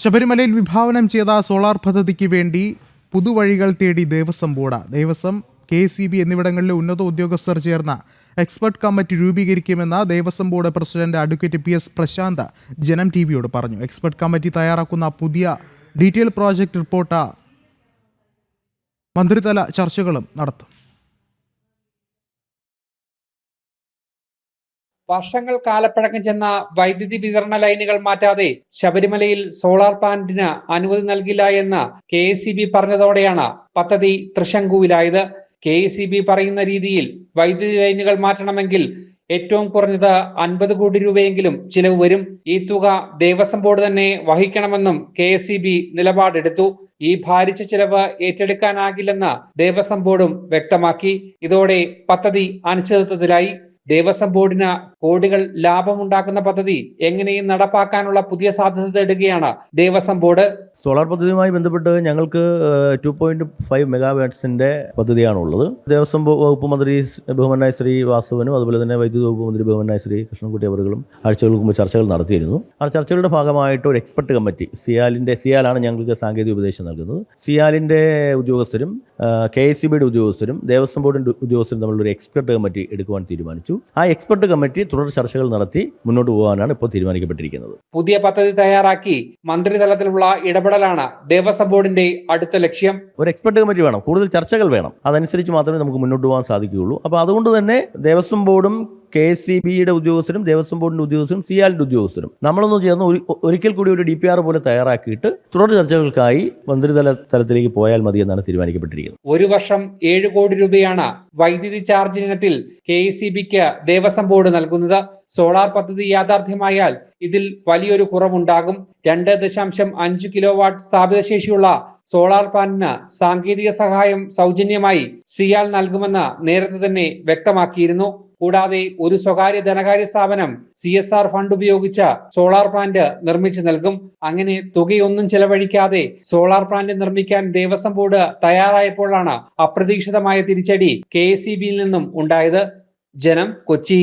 ശബരിമലയിൽ വിഭാവനം ചെയ്ത സോളാർ പദ്ധതിക്ക് വേണ്ടി പുതുവഴികൾ തേടി Devaswom board. Devaswom K C B എന്നിവിടങ്ങളിലെ ഉന്നത ഉദ്യോഗസ്ഥർ ചേർന്ന എക്സ്പെർട്ട് കമ്മിറ്റി രൂപീകരിക്കുമെന്ന് Devaswom board president advocate P S Prashanth Janam T വിയോട് പറഞ്ഞു. എക്സ്പെർട്ട് കമ്മിറ്റി തയ്യാറാക്കുന്ന പുതിയ ഡീറ്റെയിൽ പ്രോജക്റ്റ് റിപ്പോർട്ട് മന്ത്രിതല ചർച്ചകളും നടത്തും. വർഷങ്ങൾ കാലപ്പഴക്കം ചെന്ന വൈദ്യുതി വിതരണ ലൈനുകൾ മാറ്റാതെ ശബരിമലയിൽ സോളാർ പ്ലാന്റിന് അനുമതി നൽകില്ല എന്ന് കെ പറഞ്ഞതോടെയാണ് പദ്ധതി തൃശങ്കുവിലായത്. കെ പറയുന്ന രീതിയിൽ വൈദ്യുതി ലൈനുകൾ മാറ്റണമെങ്കിൽ ഏറ്റവും കുറഞ്ഞത് അൻപത് കോടി രൂപയെങ്കിലും ചിലവ് വരും. ഈ തുക ദേവസ്വം ബോർഡ് തന്നെ വഹിക്കണമെന്നും കെ എസ് നിലപാടെടുത്തു. ഈ ഭാരിച്ച ചിലവ് ഏറ്റെടുക്കാനാകില്ലെന്ന് ദേവസ്വം ബോർഡും വ്യക്തമാക്കി. ഇതോടെ പദ്ധതി അനിശ്ചിതത്വത്തിലായി. ദേവസ്വം ബോർഡിന് കോടികൾ ലാഭമുണ്ടാക്കുന്ന പദ്ധതി എങ്ങനെയും നടപ്പാക്കാനുള്ള പുതിയ സാധ്യത തേടുകയാണ് ദേവസ്വം ബോർഡ്. സോളാർ പദ്ധതിയുമായി ബന്ധപ്പെട്ട് ഞങ്ങൾക്ക് ടു പോയിന്റ് ഫൈവ് മെഗാവാട്ട്സിന്റെ പദ്ധതിയാണുള്ളത്. ദേവസ്വം വകുപ്പ് മന്ത്രി ബഹുമനായ ശ്രീ വാസുവനും അതുപോലെ തന്നെ വൈദ്യുതി വകുപ്പ് മന്ത്രി ബഹുമനായ ശ്രീ കൃഷ്ണൻകുട്ടി അവരുകളും ആഴ്ചകൾക്ക് മുമ്പ് ചർച്ചകൾ നടത്തിയിരുന്നു. ആ ചർച്ചകളുടെ ഭാഗമായിട്ട് ഒരു എക്സ്പെർട്ട് കമ്മിറ്റി സിയാലിന്റെ സിയാലാണ് ഞങ്ങൾക്ക് സാങ്കേതിക ഉപദേശം നൽകുന്നത്. സിയാലിന്റെ ഉദ്യോഗസ്ഥരും കെ എസ് സി ബിയുടെ ഉദ്യോഗസ്ഥരും ദേവസ്വം ബോർഡിന്റെ ഉദ്യോഗസ്ഥരും തമ്മിലൊരു എക്സ്പെർട്ട് കമ്മിറ്റി എടുക്കുവാൻ തീരുമാനിച്ചു. ആ എക്സ്പെർട്ട് കമ്മിറ്റി തുടർ ചർച്ചകൾ നടത്തി മുന്നോട്ട് പോകാനാണ് ഇപ്പോൾ തീരുമാനിക്കപ്പെട്ടിരിക്കുന്നത്. പുതിയ പദ്ധതി തയ്യാറാക്കി മന്ത്രിതലത്തിലുള്ള ഇടപെടൽ ഇടപെടലാണ് ദേവസ്വം ബോർഡിന്റെ അടുത്ത ലക്ഷ്യം. ഒരു എക്സ്പെർട്ട് കമ്മിറ്റി വേണം. കൂടുതൽ ചർച്ചകൾ വേണം. അതനുസരിച്ച് മാത്രമേ നമുക്ക് മുന്നോട്ട് പോകാൻ സാധിക്കുകയുള്ളൂ. അപ്പോൾ അതുകൊണ്ട് തന്നെ ദേവസ്വം ബോർഡും കെ എസ് സി ബിയുടെ ഉദ്യോഗസ്ഥരും ദേവസ്വം ബോർഡിന്റെ ഉദ്യോഗസ്ഥരും സിയാലിന്റെ ഉദ്യോഗസ്ഥരും. നമ്മളൊന്ന് ചേർന്ന് ഒരു- ഒരിക്കൽ കൂടി ഒരു ഡി പി ആർ പോലെ തയ്യാറാക്കിയിട്ട് തുടർ ചർച്ചകൾക്കായി മന്ത്രിതല തലത്തിലേക്ക് പോയാൽ മതി എന്നാണ് തീരുമാനിക്കപ്പെട്ടിരിക്കുന്നത്. ഒരു വർഷം ഏഴ് കോടി രൂപയാണ് വൈദ്യുതി ചാർജ് ഇനത്തിൽ കെ എസ് സി ബിക്ക് ദേവസ്വം ബോർഡ് നൽകുന്നത്. സോളാർ പദ്ധതി യാഥാർത്ഥ്യമായാൽ ഇതിൽ വലിയൊരു കുറവുണ്ടാകും. രണ്ട് ദശാംശം അഞ്ച് കിലോ വാട്ട് സ്ഥാപിത ശേഷിയുള്ള സോളാർ പ്ലാന്റിന് സാങ്കേതിക സഹായം സൗജന്യമായി സിയാൽ നൽകുമെന്ന് നേരത്തെ തന്നെ വ്യക്തമാക്കിയിരുന്നു. കൂടാതെ ഒരു സ്വകാര്യ ധനകാര്യ സ്ഥാപനം സി എസ് ആർ ഫണ്ട് ഉപയോഗിച്ച സോളാർ പ്ലാന്റ് നിർമ്മിച്ചു നൽകും. അങ്ങനെ തുകയൊന്നും ചെലവഴിക്കാതെ സോളാർ പ്ലാന്റ് നിർമ്മിക്കാൻ ദേവസ്വം ബോർഡ് തയ്യാറായപ്പോഴാണ് അപ്രതീക്ഷിതമായ തിരിച്ചടി കെ എസ് നിന്നും ഉണ്ടായത്. ജനം കൊച്ചി.